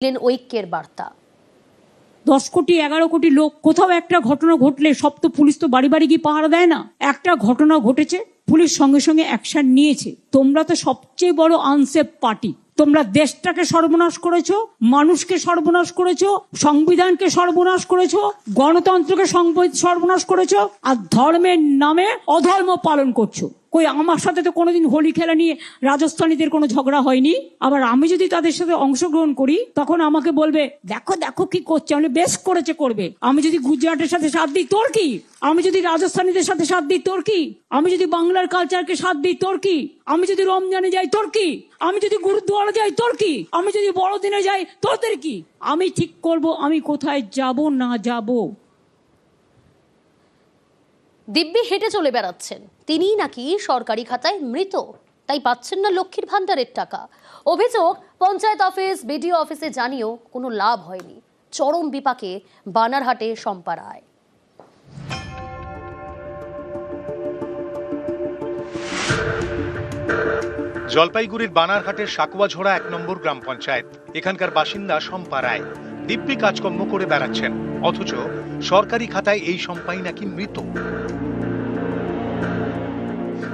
দিলেন ঐক্যের বার্তা। দশ কোটি, এগারো কোটি লোক, কোথাও একটা ঘটনা ঘটলে সব তো পুলিশ তো বাড়ি বাড়ি গিয়ে পাহারা দেয় না। একটা ঘটনা ঘটেছে, পুলিশ সঙ্গে সঙ্গে অ্যাকশন নিয়েছে। তোমরা তো সবচেয়ে বড় আনসেফ পার্টি তোমরা দেশটাকে সর্বনাশ করেছ, মানুষকে সর্বনাশ করেছ, সংবিধানকে সর্বনাশ করেছ, গণতন্ত্রকে সর্বনাশ করেছ, আর ধর্মের নামে অধর্ম পালন করছ। কই আমার সাথে তো কোনোদিন হোলি খেলা নিয়ে রাজস্থানীদের কোনো ঝগড়া হয়নি? আবার আমি যদি তাদের সাথে অংশগ্রহণ করি, তখন আমাকে বলবে, দেখো দেখো কি করছে আমি বেশ করেছে করবে। আমি যদি গুজরাটের সাথে সাথ দিই, তোর কি? আমি যদি রাজস্থানীদের সাথে সাথ দিই, তোর কি? আমি যদি বাংলার কালচারকে সাথ দিই, তোর কি? আমি যদি রমজানে যাই, তোর কি? আমি যদি গুরুদুয়ারা যাই, তোর কি? আমি যদি বড়দিনে যাই, তোদের কি? আমি ঠিক করব, আমি কোথায় যাব, না যাব? দিব্যি হেঁটে চলে বেড়াচ্ছেন। তিনিই নাকি সরকারি খাতায় মৃত, তাই পাচ্ছেন না লক্ষ্মীর ভান্ডারের টাকা। অভিযোগ, পঞ্চায়েত অফিস, বিডিও অফিসে জানিয়েও কোনো লাভ হয়নি। চরম বিপাকে বানারহাটে শম্পা রায় জলপাইগুড়ির বানারহাটের সাকুয়াঝোড়া এক নম্বর গ্রাম পঞ্চায়েত। এখানকার বাসিন্দা শম্পা রায় দিব্যি কাজকর্ম করে বেড়াচ্ছেন। অথচ সরকারি খাতায় এই সম্পাই নাকি মৃত।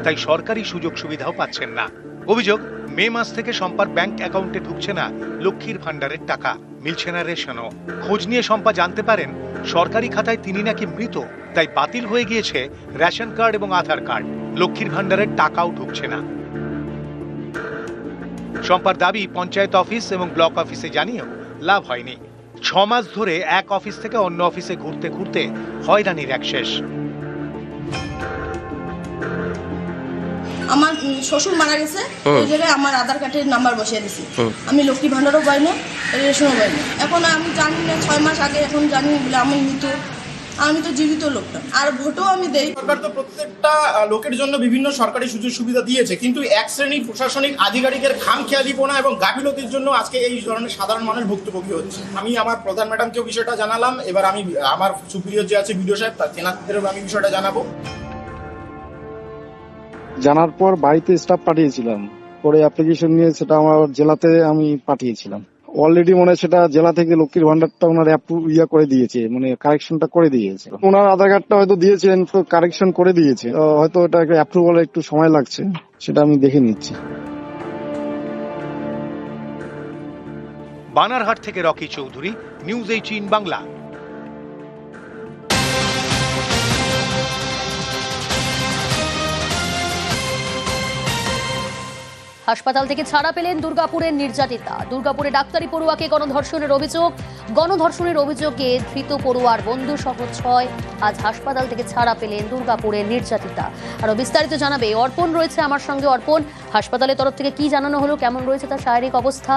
তাই সরকারি সুযোগ সুবিধাও পাচ্ছেন না। অভিযোগ, মে মাস থেকে শম্পার ব্যাংক অ্যাকাউন্টে ঢুকছে না লক্ষ্মীর ভান্ডারের টাকা। মিলছে না রেশনও। খোঁজ নিয়ে শম্পা জানতে পারেন, সরকারি খাতায় তিনি নাকি মৃত, তাই বাতিল হয়ে গিয়েছে রেশন কার্ড এবং আধার কার্ড। লক্ষ্মীর ভান্ডারের টাকাও ঢুকছে না। শম্পার দাবি, পঞ্চায়েত অফিস এবং ব্লক অফিসে জানিয়েও লাভ হয়নি। ছ মাস ধরে এক অফিস থেকে অন্য অফিসে ঘুরতে ঘুরতে হয়রানির এক শেষ। আমার শ্বশুর মারা গেছে ওই জায়গায় আমার আধার কার্ডের নাম্বার বসিয়ে দিছি। আমি লক্ষ্মী ভান্ডারও পাই না রেশনও পাই না এখন আমি জানি না ছয় মাস আগে এখন জানি বলে আমি মৃত। আমি তো জীবিত লোকটা আর ভোটও আমি দেই। সরকার তো প্রত্যেকটা লোকের জন্য বিভিন্ন সরকারি সুযোগ সুবিধা দিয়েছে কিন্তু এক শ্রেণির প্রশাসনিক আধিকারিকের খাম খেয়ালিপনা এবং গাফিলতির জন্য আজকে এই ধরনের সাধারণ মানুষ ভুক্তভোগী হচ্ছে। আমি আমার প্রধান ম্যাডামকেও বিষয়টা জানালাম এবার আমি আমার সুপ্রিয় যে আছে বিডিও সাহেব তার তেনাদেরও আমি বিষয়টা জানাব। জানার পর বাড়িতে স্টাফ পাঠিয়েছিলাম। পরে অ্যাপ্লিকেশন নিয়ে সেটা আমার জেলাতে আমি পাঠিয়েছিলাম। অলরেডি মনে সেটা জেলা থেকে লক্ষ্মীর ভান্ডারটা ওনার ইয়া করে দিয়েছে মানে কারেকশনটা করে দিয়েছে। ওনার আধার কার্ডটা হয়তো দিয়েছেন, তো কারেকশন করে দিয়েছে। হয়তো এটা অ্যাপ্রুভাল একটু সময় লাগছে, সেটা আমি দেখে নিচ্ছি। বানারহাট থেকে রকি চৌধুরী নিউজ এইটিন বাংলা। হাসপাতাল থেকে ছাড়া পেলেন দুর্গাপুরের নির্যাতিতা। দুর্গাপুরে ডাক্তারি পড়ুয়াকে গণধর্ষণের অভিযোগ। গণধর্ষণের অভিযোগে ধৃত পড়ুয়ার বন্ধু সহ ছয়। আজ হাসপাতাল থেকে ছাড়া পেলেন দুর্গাপুরের নির্যাতিতা। আরও বিস্তারিত জানাবে অর্পণ রয়েছে আমার সঙ্গে। অর্পণ, হাসপাতালের তরফ থেকে কি জানানো হলো? কেমন রয়েছে তার শারীরিক অবস্থা?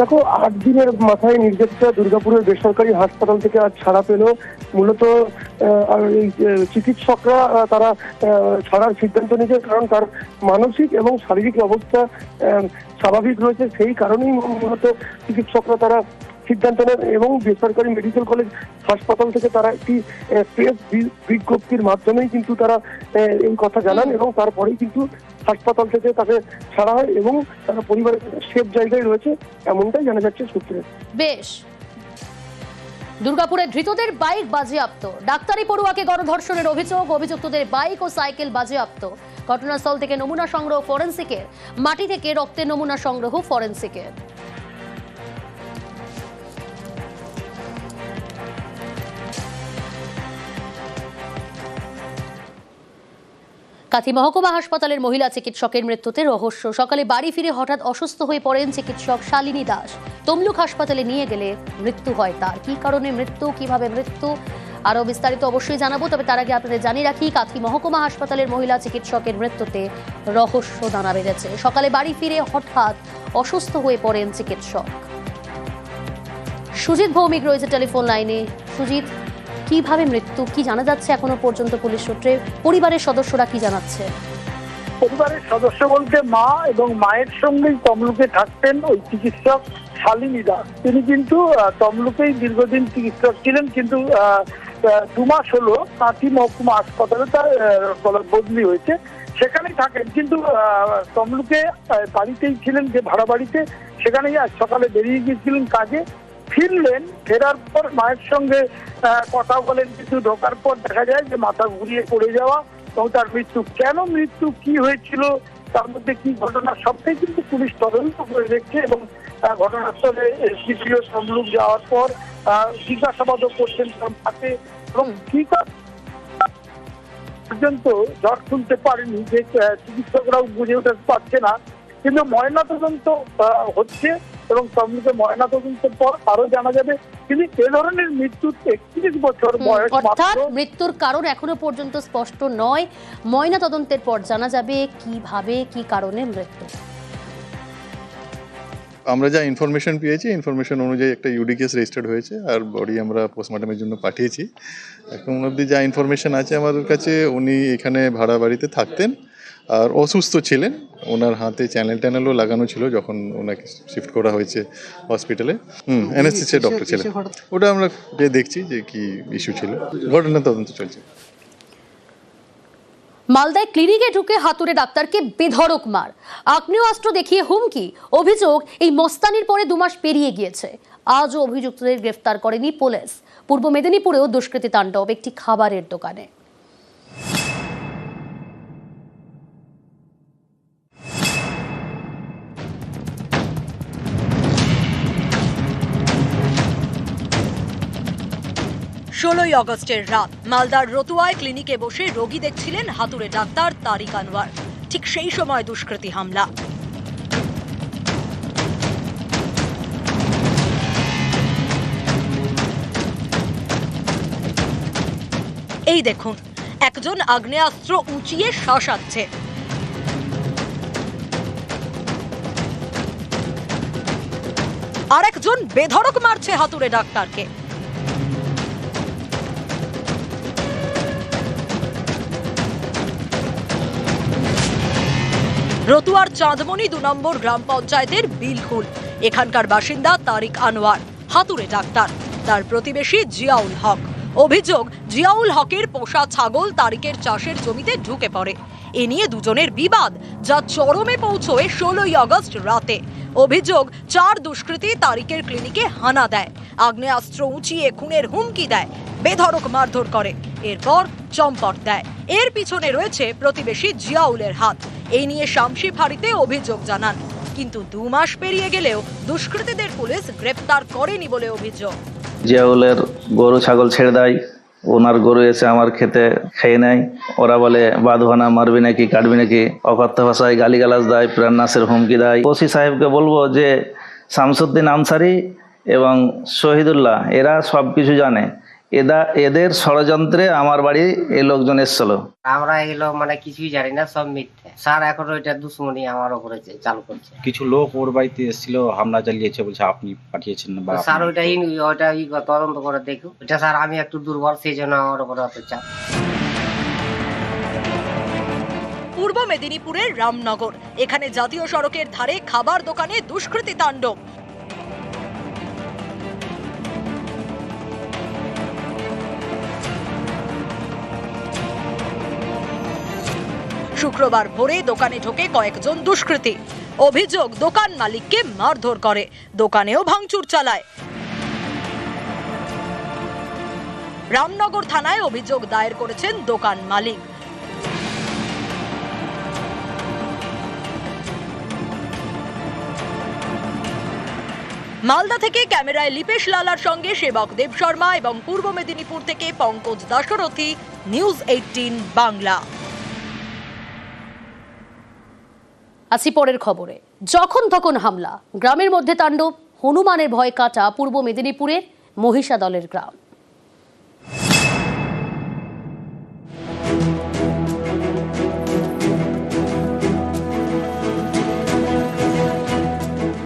দেখো, আট দিনের মাথায় নির্যাতিতা দুর্গাপুরের বেসরকারি হাসপাতাল থেকে আজ ছাড়া পেল মূলত চিকিৎসকরা তারা ছাড়ার সিদ্ধান্ত নিয়েছে কারণ তার মানসিক এবং শারীরিক অবস্থা স্বাভাবিক রয়েছে। সেই কারণেই মূলত চিকিৎসকরা তারা সিদ্ধান্ত নেন এবং বেসরকারি মেডিকেল কলেজ হাসপাতাল থেকে তারা একটি প্রেস বিজ্ঞপ্তির মাধ্যমেই কিন্তু তারা এই কথা জানান এবং তারপরেই কিন্তু হাসপাতাল থেকে তাকে ছাড়া হয় এবং তারা পরিবারের সেফ জায়গায় রয়েছে। এমনটাই জানা যাচ্ছে সূত্রে। বেশ। দুর্গাপুরে ধৃতদের বাইক বাজেয়াপ্ত। ডাক্তারি পড়ুয়াকে গণধর্ষণের অভিযোগ, অভিযুক্তদের বাইক ও সাইকেল বাজেয়াপ্ত। ঘটনাস্থল থেকে নমুনা সংগ্রহ ফরেন্সিকের মাটি থেকে রক্তের নমুনা সংগ্রহ ফরেন্সিকের কাথি মহকুমা হাসপাতালের মহিলা চিকিৎসকের মৃত্যুতে রহস্য। সকালে বাড়ি ফিরে হঠাৎ অসুস্থ হয়ে পড়েন চিকিৎসক শালিনী দাস। তমলুক হাসপাতালে নিয়ে গেলে মৃত্যু হয় তার। কি কারণে মৃত্যু, কীভাবে মৃত্যু? আরও বিস্তারিত অবশ্যই জানাব, তবে তার আগে আপনাদের জানিয়ে রাখি, কাথি মহকুমা হাসপাতালের মহিলা চিকিৎসকের মৃত্যুতে রহস্য দানা বেঁধেছে। সকালে বাড়ি ফিরে হঠাৎ অসুস্থ হয়ে পড়েন চিকিৎসক। সুজিত ভৌমিক রয়েছে টেলিফোন লাইনে। সুজিত কীভাবে মৃত্যু, কি জানা যাচ্ছে এখনও পর্যন্ত পুলিশ সূত্রে? পরিবারের সদস্যরা কি জানাচ্ছে? পরিবারের সদস্য বলতে মা এবং মায়ের সঙ্গেই তমলুকে থাকতেন ওই চিকিৎসক শালিনী দাস। তিনি কিন্তু তমলুকেই দীর্ঘদিন চিকিৎসক ছিলেন, কিন্তু দু মাস হলো কাঁথি মহকুমা হাসপাতালে তার বদলি হয়েছে। সেখানেই থাকেন, কিন্তু তমলুকে বাড়িতেই ছিলেন যে ভাড়া বাড়িতে, সেখানেই আজ সকালে বেরিয়ে গিয়েছিলেন কাজে। ফিরলেন, ফেরার পর মায়ের সঙ্গে কথা বলেন কিন্তু ঢোকার পর দেখা যায় যে মাথা ঘুরিয়ে পড়ে যাওয়া এবং তার মৃত্যু। কেন মৃত্যু? কি হয়েছিল? তার মধ্যে কি ঘটনা? সবটাই কিন্তু পুলিশ তদন্ত করে দেখছে এবং ঘটনাস্থলে সিপিও তমলুক যাওয়ার পর জিজ্ঞাসাবাদও করছেন সাথে এবং পর্যন্ত ঝড় তুলতে পারেনি, যে চিকিৎসকরাও বুঝে উঠতে পারছে না। কিন্তু ময়না তদন্ত হচ্ছে এবং ময়না তদন্তের পর আরও জানা যাবে কিন্তু এ ধরনের মৃত্যু একত্রিশ বছর বয়স অর্থাৎ মৃত্যুর কারণ এখনও পর্যন্ত স্পষ্ট নয়। ময়না তদন্তের পর জানা যাবে কীভাবে কি কারণে মৃত্যু। আমরা যা ইনফরমেশন পেয়েছি ইনফরমেশন অনুযায়ী একটা ইউডি কেস রেজিস্টার্ড হয়েছে আর বডি আমরা পোস্টমর্টমের জন্য পাঠিয়েছি। এখন অবধি যা ইনফরমেশন আছে আমাদের কাছে উনি এখানে ভাড়া বাড়িতে থাকতেন। আর অসুস্থ ছিলেন। ওনার হাতে চ্যানেল ট্যানেলও লাগানো ছিল যখন ওনাকে শিফট করা হয়েছে হসপিটালে হুম এনএসসি ডক্টর ছিলেন। ওটা আমরা গিয়ে দেখছি যে কি ইস্যু ছিল। ঘটনা তদন্ত চলছে। মালদায় ক্লিনিকে ঢুকে হাতুড়ে ডাক্তারকে বেধড়ক মার। আগ্নেয়াস্ত্র দেখিয়ে হুমকি অভিযোগ এই মস্তানির পরে দুমাস পেরিয়ে গিয়েছে। আজও অভিযুক্তদের গ্রেফতার করেনি পুলিশ। পূর্ব মেদিনীপুরেও দুষ্কৃতী তাণ্ডব একটি খাবারের দোকানে। ষোলোই আগস্টের রাত মালদার রতুয়ায় ক্লিনিকে বসে রোগী দেখছিলেন হাতুড়ে ডাক্তার তারিক আনোয়ার। ঠিক সেই সময় দুষ্কৃতী হামলা। এই দেখুন, একজন আগ্নেয়াস্ত্র উঁচিয়ে শাসাচ্ছে। আরেকজন বেধড়ক মারছে হাতুড়ে ডাক্তারকে। রতুয়ার চাঁদমণি দু নম্বর গ্রাম পঞ্চায়েতের বিলকুল। এখানকার বাসিন্দা তারিক আনোয়ার, হাতুড়ে ডাক্তার। তার প্রতিবেশী জিয়াউল হক। অভিযোগ, জিয়াউল হকের পোষা ছাগল তারিকের চাষের জমিতে ঢুকে পড়ে। এ নিয়ে দুজনের বিবাদ, যা চরমে পৌঁছয় ষোলোই আগস্ট রাতে। অভিযোগ, চার দুষ্কৃতী তারিকের ক্লিনিকে হানা দেয়। আগ্নেয়াস্ত্র উঁচিয়ে খুনের হুমকি দেয়। বেধড়ক মারধর করে। এরপর চম্পট দেয়। এর পিছনে রয়েছে প্রতিবেশী জিয়াউলের হাত। এই নিয়ে শামসি ফাঁড়িতে অভিযোগ জানান। কিন্তু দু মাস পেরিয়ে গেলেও দুষ্কৃতীদের পুলিশ গ্রেপ্তার করেনি বলে অভিযোগ। জিয়াউলের গরু, ছাগল ছেড়ে দেয়। ওনার গরু এসে আমার খেতে খেয়ে নেয়। ওরা বলে বাঁধবানা মারবি নাকি, কাটবি নাকি? অকথ্য ভাষায় গালিগালাজ দেয় প্রাণনাশের হুমকি দেয়। ওসি সাহেবকে বলব যে, শামসুদ্দিন আনসারি এবং শহীদুল্লাহ, এরা সব কিছু জানে। এদা এদের ষড়যন্ত্রে আমার বাড়ি এই লোকজন এসছিল। আমরা এগুলো মানে কিছুই জানি না সব মিথ্যে। স্যার এখন ওইটা দুশ্মনী আমার উপরে চালু করছে। কিছু লোক ওর বাড়িতে এসেছিল হামলা চালিয়েছে বলছে আপনি পাঠিয়েছেন বা স্যার ওইটা ওইটা ই তদন্ত করে দেখুক। ওইটা স্যার আমি একটু দুর্বল সেই জন্য আমার উপরে অত চাপ পূর্ব মেদিনীপুরের রামনগর। এখানে জাতীয় সড়কের ধারে খাবার দোকানে দুষ্কৃতী তাণ্ডব। শুক্রবার ভোরে দোকানে ঢোকে কয়েকজন দুষ্কৃতী। অভিযোগ, দোকান মালিককে মারধর করে। দোকানেও ভাঙচুর চালায়। রামনগর থানায় অভিযোগ দায়ের করেছেন দোকান মালিক। মালদা থেকে ক্যামেরায় লিপেশ লালার সঙ্গে সেবক দেব শর্মা এবং পূর্ব মেদিনীপুর থেকে পঙ্কজ দাশরথী, নিউজ এইটিন বাংলা। আসি পরের খবরে। যখন তখন হামলা। গ্রামের মধ্যে তাণ্ডব, হনুমানের ভয় কাটা পূর্ব মেদিনীপুরের মহিষা দলের গ্রাম।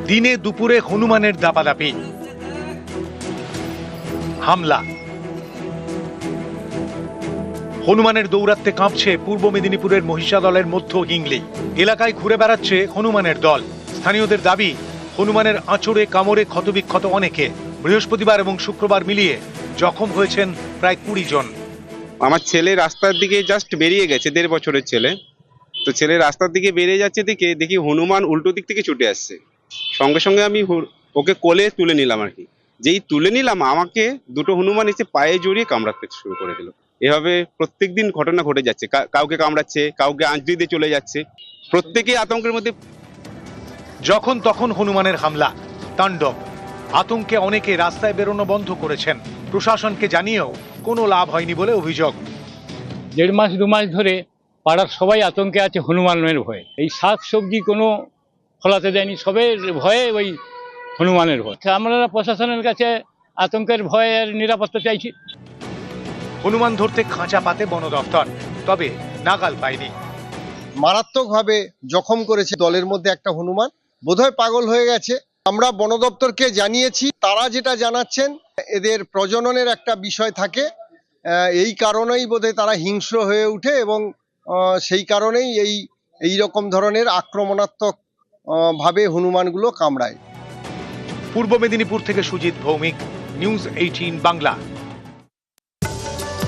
দিনে দুপুরে হনুমানের দাপাদাপি। হামলা। হনুমানের দৌরাত্মে কাঁপছে পূর্ব মেদিনীপুরের মহিষা দলের মধ্য হিংলি। এলাকায় ঘুরে বেড়াচ্ছে হনুমানের দল। স্থানীয়দের দাবি, হনুমানের আঁচড়ে, কামড়ে ক্ষতবিক্ষত অনেকে। বৃহস্পতিবার এবং শুক্রবার মিলিয়ে জখম হয়েছেন প্রায় কুড়ি জন। আমার ছেলে রাস্তার দিকে জাস্ট বেরিয়ে গেছে, দেড় বছরের ছেলে। তো ছেলে রাস্তার দিকে বেরিয়ে যাচ্ছে দিকে দেখি হনুমান উল্টো দিক থেকে ছুটে আসছে। সঙ্গে সঙ্গে আমি ওকে কোলে তুলে নিলাম আর কি। যেই তুলে নিলাম, আমাকে দুটো হনুমান এসে পায়ে জড়িয়ে কামড়াতে শুরু করে দিল। এভাবে প্রত্যেক দিন ঘটনা ঘটে যাচ্ছে। কা- কাউকে কামড়াচ্ছে কাউকে আঁচড়ি দিয়ে চলে যাচ্ছে। প্রত্যেকেই আতঙ্কের মধ্যে যখন তখন হনুমানের হামলা তাণ্ডব। আতঙ্কে অনেকে রাস্তায় বেরোনো বন্ধ করেছেন। প্রশাসনকে জানিয়েও কোনো লাভ হয়নি বলে অভিযোগ। দেড় মাস দু মাস ধরে পাড়ার সবাই আতঙ্কে আছে হনুমানের ভয়ে। এই শাক সবজি কোনো ফলাতে দেয়নি সবের ভয়ে ওই হনুমানের ভয়। আমরা প্রশাসনের কাছে আতঙ্কের ভয়ের নিরাপত্তা চাইছি। হনুমান ধরতে খাঁচা পাতে বন দফতর তবে নাগাল পায়নি। মারাত্মকভাবে জখম করেছে দলের মধ্যে একটা হনুমান। বোধহয় পাগল হয়ে গেছে। আমরা বন দপ্তরকে জানিয়েছি তারা যেটা জানাচ্ছেন এদের প্রজননের একটা বিষয় থাকে। এই কারণেই বোধহয় তারা হিংস্র হয়ে ওঠে এবং সেই কারণেই এই এই রকম ধরনের আক্রমণাত্মক ভাবে হনুমানগুলো কামড়ায়। পূর্ব মেদিনীপুর থেকে সুজিত ভৌমিক নিউজ এইটিন বাংলা।